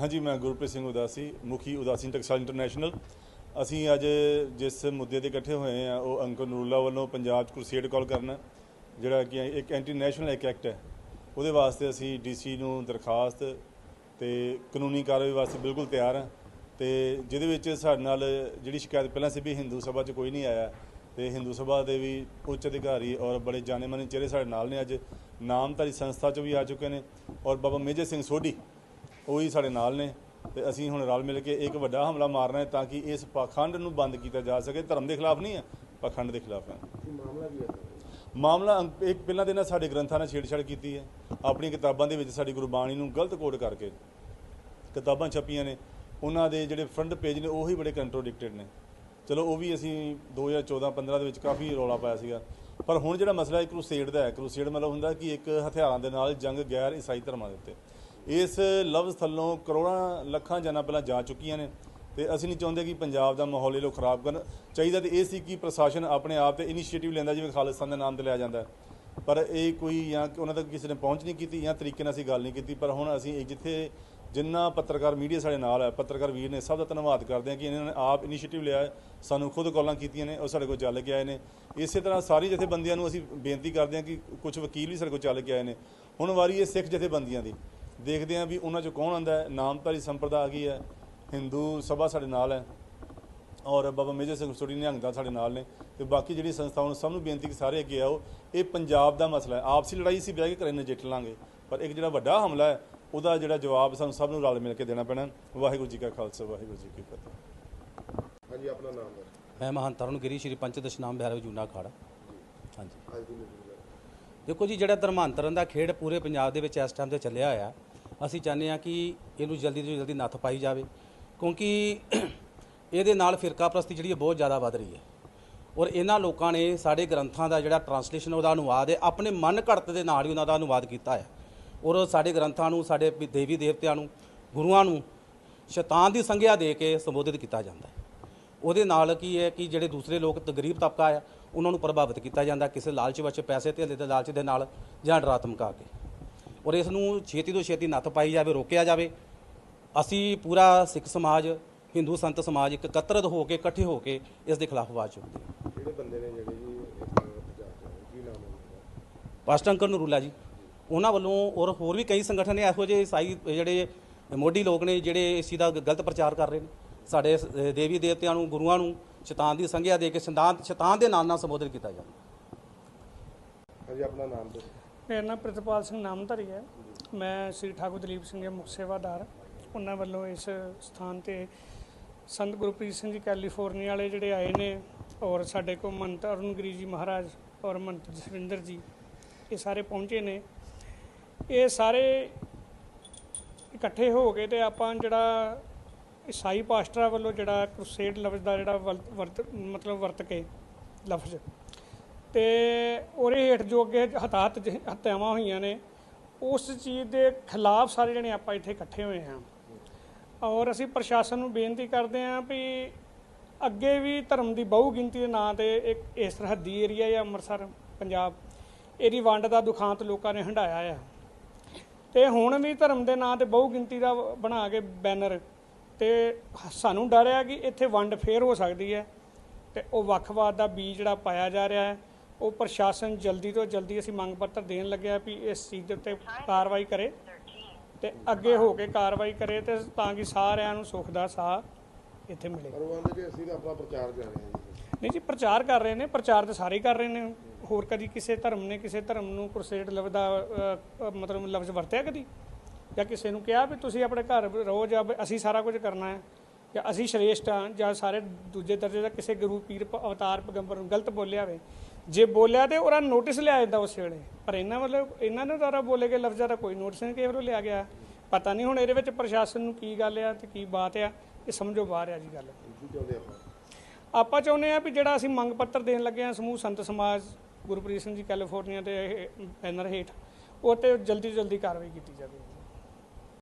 ਹਾਂਜੀ, ਮੈਂ ਗੁਰਪ੍ਰੀਤ ਸਿੰਘ ਉਦਾਸੀ, ਮੁਖੀ ਉਦਾਸੀ ਟਕਸਾਲ ਇੰਟਰਨੈਸ਼ਨਲ। ਅਸੀਂ ਅੱਜ ਜਿਸ ਮੁੱਦੇ ਤੇ ਇਕੱਠੇ ਹੋਏ ਆ ਉਹ ਅੰਕਲ ਨੂਰੁੱਲਾ ਵੱਲੋਂ ਪੰਜਾਬ 'ਚ ਕ੍ਰੂਸੇਡ ਕਾਲ ਕਰਨਾ, ਜਿਹੜਾ ਕਿ ਇੱਕ ਐਂਟੀ ਨੈਸ਼ਨਲ ਐਕਟ ਹੈ। ਉਹਦੇ ਵਾਸਤੇ ਅਸੀਂ ਡੀਸੀ ਨੂੰ ਦਰਖਾਸਤ ਤੇ ਕਾਨੂੰਨੀ ਕਾਰਵਾਈ ਵਾਸਤੇ ਬਿਲਕੁਲ ਤਿਆਰ ਹਾਂ। ਤੇ ਜਿਹਦੇ ਵਿੱਚ ਸਾਡੇ ਨਾਲ ਜਿਹੜੀ ਸ਼ਿਕਾਇਤ ਪਹਿਲਾਂ ਸੀ ਵੀ ਹਿੰਦੂ ਸਭਾ 'ਚ ਕੋਈ ਨਹੀਂ ਆਇਆ, ਤੇ ਹਿੰਦੂ ਸਭਾ ਦੇ ਵੀ ਉੱਚ ਅਧਿਕਾਰੀ ਔਰ ਬੜੇ ਜਾਣੇ-ਮਾਨੇ ਚਿਹਰੇ ਸਾਡੇ ਨਾਲ ਨੇ ਅੱਜ। ਨਾਮਧਾਰੀ ਸੰਸਥਾ 'ਚ ਵੀ ਆ ਚੁੱਕੇ ਨੇ ਔਰ ਬਾਬਾ ਮੇਜਰ ਸਿੰਘ ਸੋਢੀ ਉਹ ਹੀ ਸਾਡੇ ਨਾਲ ਨੇ ਤੇ ਅਸੀਂ ਹੁਣ ਰਲ ਮਿਲ ਕੇ ਇੱਕ ਵੱਡਾ ਹਮਲਾ ਮਾਰਨਾ ਹੈ ਤਾਂ ਕਿ ਇਸ ਪਾਖੰਡ ਨੂੰ ਬੰਦ ਕੀਤਾ ਜਾ ਸਕੇ। ਧਰਮ ਦੇ ਖਿਲਾਫ ਨਹੀਂ ਹੈ ਪਾਖੰਡ ਦੇ ਖਿਲਾਫ ਹੈ। ਮਾਮਲਾ ਕੀ ਹੈ? ਮਾਮਲਾ ਇੱਕ ਪਹਿਲਾਂ ਦੇ ਨਾਲ ਸਾਡੇ ਗ੍ਰੰਥਾਂ ਨਾਲ ਛੇੜਛਾੜ ਕੀਤੀ ਹੈ। ਆਪਣੀਆਂ ਕਿਤਾਬਾਂ ਦੇ ਵਿੱਚ ਸਾਡੀ ਗੁਰਬਾਣੀ ਨੂੰ ਗਲਤ ਕੋਡ ਕਰਕੇ ਕਿਤਾਬਾਂ ਛਪੀਆਂ ਨੇ। ਉਹਨਾਂ ਦੇ ਜਿਹੜੇ ਫਰੰਟ ਪੇਜ ਨੇ ਉਹੀ ਬੜੇ ਕੰਟਰੋਡਿਕਟਡ ਨੇ। ਚਲੋ ਉਹ ਵੀ ਅਸੀਂ 2014 15 ਦੇ ਵਿੱਚ ਕਾਫੀ ਰੌਲਾ ਪਾਇਆ ਸੀਗਾ। ਪਰ ਹੁਣ ਜਿਹੜਾ ਮਸਲਾ ਹੈ ਕਰੂਸੇਡ ਦਾ ਹੈ। ਕਰੂਸੇਡ ਮਤਲਬ ਹੁੰਦਾ ਕਿ ਇੱਕ ਹਥਿਆਰਾਂ ਦੇ ਨਾਲ ਜੰਗ ਗੈਰ ਈਸਾਈ ਧਰਮਾਂ ਦੇ ਉੱਤੇ। ਇਸ ਲਫ਼ਜ਼ ਥੱਲੋਂ ਕਰੋੜਾਂ ਲੱਖਾਂ ਜਾਨਾਂ ਪਹਿਲਾਂ ਜਾ ਚੁੱਕੀਆਂ ਨੇ ਤੇ ਅਸੀਂ ਨਹੀਂ ਚਾਹੁੰਦੇ ਕਿ ਪੰਜਾਬ ਦਾ ਮਾਹੌਲ ਇਹ ਲੋਕ ਖਰਾਬ ਕਰਨ। ਚਾਹੀਦਾ ਤੇ ਇਹ ਸੀ ਕਿ ਪ੍ਰਸ਼ਾਸਨ ਆਪਣੇ ਆਪ ਤੇ ਇਨੀਸ਼ੀਏਟਿਵ ਲੈਂਦਾ, ਜਿਵੇਂ ਖਾਲਿਸਤਾਨ ਦੇ ਨਾਮ ਤੇ ਲਿਆ ਜਾਂਦਾ। ਪਰ ਇਹ ਕੋਈ ਜਾਂ ਉਹਨਾਂ ਤੱਕ ਕਿਸੇ ਨੇ ਪਹੁੰਚ ਨਹੀਂ ਕੀਤੀ ਜਾਂ ਤਰੀਕੇ ਨਾਲ ਅਸੀਂ ਗੱਲ ਨਹੀਂ ਕੀਤੀ। ਪਰ ਹੁਣ ਅਸੀਂ ਇਹ ਜਿੱਥੇ ਜਿੰਨਾ ਪੱਤਰਕਾਰ ਮੀਡੀਆ ਸਾਡੇ ਨਾਲ ਹੈ, ਪੱਤਰਕਾਰ ਵੀਰ ਨੇ ਸਭ ਦਾ ਧੰਨਵਾਦ ਕਰਦੇ ਹਾਂ ਕਿ ਇਹਨਾਂ ਨੇ ਆਪ ਇਨੀਸ਼ੀਏਟਿਵ ਲਿਆ ਸਾਨੂੰ ਖੁਦ ਕਾਲਾਂ ਕੀਤੀਆਂ ਨੇ, ਉਹ ਸਾਡੇ ਕੋਲ ਚੱਲ ਕੇ ਆਏ ਨੇ। ਇਸੇ ਤਰ੍ਹਾਂ ਸਾਰੀ ਜਥੇਬੰਦੀਆਂ ਨੂੰ ਅਸੀਂ ਬੇਨਤੀ ਕਰਦੇ ਹਾਂ ਕਿ ਕੁਝ ਵਕੀਲ ਵੀ ਸਾਡੇ ਕੋਲ ਚੱਲ ਕੇ ਆਏ ਨੇ। ਹੁਣ ਵਾਰੀ ਇਹ ਸਿੱਖ ਜਥੇਬੰਦੀਆਂ ਦੀ। ਦੇਖਦੇ ਹਾਂ ਵੀ ਉਹਨਾਂ ਚੋਂ ਕੌਣ ਆਂਦਾ ਹੈ। ਨਾਮਧਾਰੀ ਸੰਪਰਦਾ ਆ ਗਈ ਹੈ। ਹਿੰਦੂ ਸਭਾ ਸਾਡੇ ਨਾਲ ਹੈ। ਔਰ ਬਾਬਾ ਮੇਜਰ ਸਿੰਘ ਸੋਢੀ ਨਿਹੰਗ ਦਾ ਸਾਡੇ ਨਾਲ ਨੇ। ਤੇ ਬਾਕੀ ਜਿਹੜੀ ਸੰਸਥਾਵਾਂ ਨੂੰ ਸਭ ਨੂੰ ਬੇਨਤੀ ਕਿ ਸਾਰੇ ਅੱਗੇ ਆਓ। ਇਹ ਪੰਜਾਬ ਦਾ ਮਸਲਾ ਹੈ। ਆਪਸੀ ਲੜਾਈ ਸੀ ਬਹਿ ਕੇ ਘਰੇ ਨਜਿੱਠ ਲਾਂਗੇ। ਪਰ ਇੱਕ ਜਿਹੜਾ ਵੱਡਾ ਹਮਲਾ ਹੈ ਉਹਦਾ ਜਿਹੜਾ ਜਵਾਬ ਸਾਨੂੰ ਸਭ ਨੂੰ ਰਲ ਮਿਲ ਕੇ ਦੇਣਾ ਪੈਣਾ ਵਾਹਿਗੁਰੂ ਜੀ ਕਾ ਖਾਲਸਾ ਵਾਹਿਗੁਰੂ ਜੀ ਕੀ ਫਤਿਹ। ਹਾਂਜੀ ਆਪਣਾ ਨਾਮ ਮੈਂ ਮਹੰਤ ਅਰੁਣਗਿਰੀ ਸ਼੍ਰੀ ਪੰਚਦਸ਼ਨਾਮ ਬਿਹਾਰ ਜੂਨਾ ਅਖਾੜਾ ਹਾਂਜੀ। ਦੇਖੋ ਜੀ, ਜਿਹੜਾ ਧਰਮਾਂਤਰਨ ਦਾ ਖੇਡ ਪੂਰੇ ਪੰਜਾਬ ਦੇ ਵਿੱਚ ਇਸ ਟਾਈਮ ਤੇ ਚੱਲਿਆ ਹੋਇਆ, ਅਸੀਂ ਚਾਹੁੰਦੇ ਹਾਂ ਕਿ ਇਹਨੂੰ ਜਲਦੀ ਤੋਂ ਜਲਦੀ ਨੱਥ ਪਾਈ ਜਾਵੇ, ਕਿਉਂਕਿ ਇਹਦੇ ਨਾਲ ਫਿਰਕਾ ਪ੍ਰਸਤੀ ਜਿਹੜੀ ਹੈ ਬਹੁਤ ਜ਼ਿਆਦਾ ਵੱਧ ਰਹੀ ਹੈ। ਔਰ ਇਹਨਾਂ ਲੋਕਾਂ ਨੇ ਸਾਡੇ ਗ੍ਰੰਥਾਂ ਦਾ ਜਿਹੜਾ ਟਰਾਂਸਲੇਸ਼ਨ ਉਹਦਾ ਅਨੁਵਾਦ ਹੈ, ਆਪਣੇ ਮਨ ਘੜਤ ਦੇ ਨਾਲ ਹੀ ਉਹਨਾਂ ਦਾ ਅਨੁਵਾਦ ਕੀਤਾ ਹੈ। ਔਰ ਸਾਡੇ ਗ੍ਰੰਥਾਂ ਨੂੰ, ਸਾਡੇ ਦੇਵੀ ਦੇਵਤਿਆਂ ਨੂੰ, ਗੁਰੂਆਂ ਨੂੰ ਸ਼ੈਤਾਨ ਦੀ ਸੰਗਿਆ ਦੇ ਕੇ ਸੰਬੋਧਿਤ ਕੀਤਾ ਜਾਂਦਾ ਹੈ। ਉਹਦੇ ਨਾਲ ਕੀ ਹੈ ਕਿ ਜਿਹੜੇ ਦੂਸਰੇ ਲੋਕ ਗਰੀਬ ਤਬਕਾ ਆ ਉਹਨਾਂ ਨੂੰ ਪ੍ਰਭਾਵਿਤ ਕੀਤਾ ਜਾਂਦਾ ਕਿਸੇ ਲਾਲਚ ਵਿੱਚ ਪੈਸੇ ਤੇ ਦੇ ਲਾਲਚ ਦੇ ਨਾਲ ਜਾਂ ਡਰਾ ਧਮਕਾ ਕੇ। ਔਰ ਇਸ ਨੂੰ ਛੇਤੀ ਤੋਂ ਛੇਤੀ ਨੱਥ ਪਾਈ ਜਾਵੇ ਰੋਕਿਆ ਜਾਵੇ। ਅਸੀਂ ਪੂਰਾ ਸਿੱਖ ਸਮਾਜ ਹਿੰਦੂ ਸੰਤ ਸਮਾਜ ਇੱਕ ਇਕੱਤਰਤ ਹੋ ਕੇ ਇਕੱਠੇ ਹੋ ਕੇ ਇਸ ਦੇ ਖਿਲਾਫ ਆਵਾਜ਼ ਚੁੱਕਦੇ ਜਿਹੜੇ ਬੰਦੇ ਨੇ ਜਿਹੜੇ ਜੀ ਕੀ ਨਾਮ ਹੈ ਅੰਕਲ ਨਰੂਲਾ ਜੀ। ਉਹਨਾਂ ਵੱਲੋਂ ਔਰ ਹੋਰ ਵੀ ਕਈ ਸੰਗਠਨ ਨੇ ਇਹੋ ਜਿਹੇ ਈਸਾਈ ਜਿਹੜੇ ਮੋਢੀ ਲੋਕ ਨੇ ਜਿਹੜੇ ਇਸ ਚੀਜ਼ ਦਾ ਗਲਤ ਪ੍ਰਚਾਰ ਕਰ ਰਹੇ ਨੇ। ਸਾਡੇ ਦੇਵੀ ਦੇਵਤਿਆਂ ਨੂੰ ਗੁਰੂਆਂ ਨੂੰ ਸ਼ੈਤਾਨ ਦੀ ਸੰਗਿਆ ਦੇ ਕੇ ਸ਼ੈਤਾਨ ਸ਼ੈਤਾਨ ਦੇ ਨਾਲ ਨਾਲ ਸੰਬੋਧਨ ਕੀਤਾ ਜਾਂਦਾ ਹਾਂਜੀ ਆਪਣਾ ਨਾਮ ਦੱਸ। ਮੇਰਾ ਨਾਮ ਪ੍ਰਿਤਪਾਲ ਸਿੰਘ ਨਾਮਧਾਰੀ ਹੈ। ਮੈਂ ਸ੍ਰੀ ਠਾਕੁਰ ਦਲੀਪ ਸਿੰਘ ਦੇ ਮੁੱਖ ਸੇਵਾਦਾਰ। ਉਹਨਾਂ ਵੱਲੋਂ ਇਸ ਸਥਾਨ ਤੇ ਸੰਤ ਗੁਰਪ੍ਰੀਤ ਸਿੰਘ ਜੀ ਕੈਲੀਫੋਰਨੀਆ ਵਾਲੇ ਜਿਹੜੇ ਆਏ ਨੇ ਔਰ ਸਾਡੇ ਕੋਲ ਮੰਤ ਅਰੁਣਗਿਰੀ ਜੀ ਮਹਾਰਾਜ ਔਰ ਮੰਤ ਜਸਵਿੰਦਰ ਜੀ ਇਹ ਸਾਰੇ ਪਹੁੰਚੇ ਨੇ। ਇਹ ਸਾਰੇ ਇਕੱਠੇ ਹੋ ਕੇ ਤੇ ਆਪਾਂ ਜਿਹੜਾ ਈਸਾਈ ਪਾਸਟਰਾਂ ਵੱਲੋਂ ਜਿਹੜਾ ਕ੍ਰੂਸੇਡ ਲਫ਼ਜ਼ ਦਾ ਜਿਹੜਾ ਵਰਤ- ਵਰਤ, ਮਤਲਬ ਵਰਤ ਕੇ ਲਫ਼ਜ਼। ਤੇ ਉਹਦੇ ਹੇਠ ਜੋ ਅੱਗੇ ਹਤਾਹਤ ਜ- ਹੋਈਆਂ ਨੇ, ਉਸ ਚੀਜ਼ ਦੇ ਖਿਲਾਫ ਸਾਰੇ ਜਣੇ ਆਪਾਂ ਇੱਥੇ ਇਕੱਠੇ ਹੋਏ ਹਾਂ। ਔਰ ਅਸੀਂ ਪ੍ਰਸ਼ਾਸਨ ਨੂੰ ਬੇਨਤੀ ਕਰਦੇ ਹਾਂ ਵੀ ਅੱਗੇ ਵੀ ਧਰਮ ਦੀ ਬਹੁ ਗਿਣਤੀ ਦੇ ਨਾਂ ਤੇ ਇੱਕ ਇਸ ਸਰਹੱਦੀ ਏਰੀਆ ਹੈ ਅੰਮ੍ਰਿਤਸਰ, ਪੰਜਾਬ, ਇਹਦੀ ਵੰਡ ਦਾ ਦੁਖਾਂਤ ਲੋਕਾਂ ਨੇ ਹੰਢਾਇਆ ਆ। ਤੇ ਹੁਣ ਵੀ ਧਰਮ ਦੇ ਨਾਂ ਤੇ ਬਹੁ ਗਿਣਤੀ ਦਾ ਬਣਾ ਕੇ ਬੈਨਰ ਤੇ ਸਾਨੂੰ ਡਰ ਹੈ ਕਿ ਇੱਥੇ ਵੰਡ ਫੇਰ ਹੋ ਸਕਦੀ ਹੈ ਤੇ ਉਹ ਵੱਖਵਾਦ ਦਾ ਬੀਜ ਜਿਹੜਾ ਪਾਇਆ ਜਾ ਰਿਹਾ ਹੈ ਉਹ ਪ੍ਰਸ਼ਾਸਨ ਜਲਦੀ ਤੋਂ ਜਲਦੀ ਅਸੀਂ ਮੰਗ ਪੱਤਰ ਦੇਣ ਲੱਗਿਆ ਵੀ ਇਸ ਚੀਜ਼ ਦੇ ਉੱਤੇ ਕਾਰਵਾਈ ਕਰੇ ਤੇ ਅੱਗੇ ਹੋ ਕੇ ਕਾਰਵਾਈ ਕਰੇ ਤੇ ਤਾਂ ਕਿ ਸਾਰਿਆਂ ਨੂੰ ਸੁੱਖ ਦਾ ਸਾਹ ਇੱਥੇ ਮਿਲੇ। ਪਰ ਉਹ ਕਹਿੰਦੇ ਕਿ ਅਸੀਂ ਤਾਂ ਆਪਣਾ ਪ੍ਰਚਾਰ ਕਰ ਰਹੇ ਹਾਂ ਜੀ। ਨਹੀਂ ਜੀ ਪ੍ਰਚਾਰ ਕਰ ਰਹੇ ਨੇ ਪ੍ਰਚਾਰ ਤਾਂ ਸਾਰੇ ਕਰ ਰਹੇ ਨੇ। ਹੋਰ ਕਦੀ ਕਿਸੇ ਧਰਮ ਨੇ ਕਿਸੇ ਧਰਮ ਨੂੰ ਕ੍ਰੂਸੇਡ ਲਫ਼ਜ਼ ਦਾ ਅ, ਅ, ਮਤਲਬ ਲਫ਼ਜ਼ ਵਰਤਿਆ ਕਦੀ? ਜਾਂ ਕਿਸੇ ਨੂੰ ਕਿਹਾ ਵੀ ਤੁਸੀਂ ਆਪਣੇ ਘਰ ਰਹੋ ਜਾਂ ਅਸੀਂ ਸਾਰਾ ਕੁਝ ਕਰਨਾ ਹੈ, ਜਾਂ ਅਸੀਂ ਸ਼੍ਰੇਸ਼ਟ ਹਾਂ, ਜਾਂ ਸਾਰੇ ਦੂਜੇ ਦਰਜੇ ਦਾ ਕਿਸੇ ਗੁਰੂ ਪੀਰ ਅਵਤਾਰ ਪੈਗੰਬਰ ਨੂੰ ਗਲਤ ਬੋਲਿਆ ਹੋਵੇ ਜੇ ਬੋਲਿਆ ਤੇ ਉਹਦਾ ਨੋਟਿਸ ਲਿਆ ਜਾਂਦਾ ਉਸ ਵੇਲੇ। ਪਰ ਇਹਨਾਂ ਮਤਲਬ ਇਹਨਾਂ ਨੇ ਦੁਆਰਾ ਬੋਲੇ ਗਏ ਲਫ਼ਜ਼ਾਂ ਦਾ ਕੋਈ ਨੋਟਿਸ ਨਹੀਂ, ਕਿਸੇ ਵੱਲੋਂ ਲਿਆ ਗਿਆ। ਪਤਾ ਨਹੀਂ ਹੁਣ ਇਹਦੇ ਵਿੱਚ ਪ੍ਰਸ਼ਾਸਨ ਨੂੰ ਕੀ ਗੱਲ ਆ ਤੇ ਕੀ ਬਾਤ ਆ, ਇਹ ਸਮਝੋ ਬਾਹਰ ਆ ਜੀ ਗੱਲ। ਆਪਾਂ ਚਾਹੁੰਦੇ ਆ ਵੀ ਜਿਹੜਾ ਅਸੀਂ ਮੰਗ ਪੱਤਰ ਦੇਣ ਲੱਗੇ ਆ ਸਮੂਹ ਸੰਤ ਸਮਾਜ, ਗੁਰਪ੍ਰੀਤ ਸਿੰਘ ਜੀ ਕੈਲੀਫੋਰਨੀਆ ਦੇ ਬੈਨਰ ਹੇਠ, ਉਹ ਤੇ ਜਲਦੀ ਤੋਂ ਜਲਦੀ ਕਾਰਵਾਈ ਕੀਤੀ ਜਾਵੇ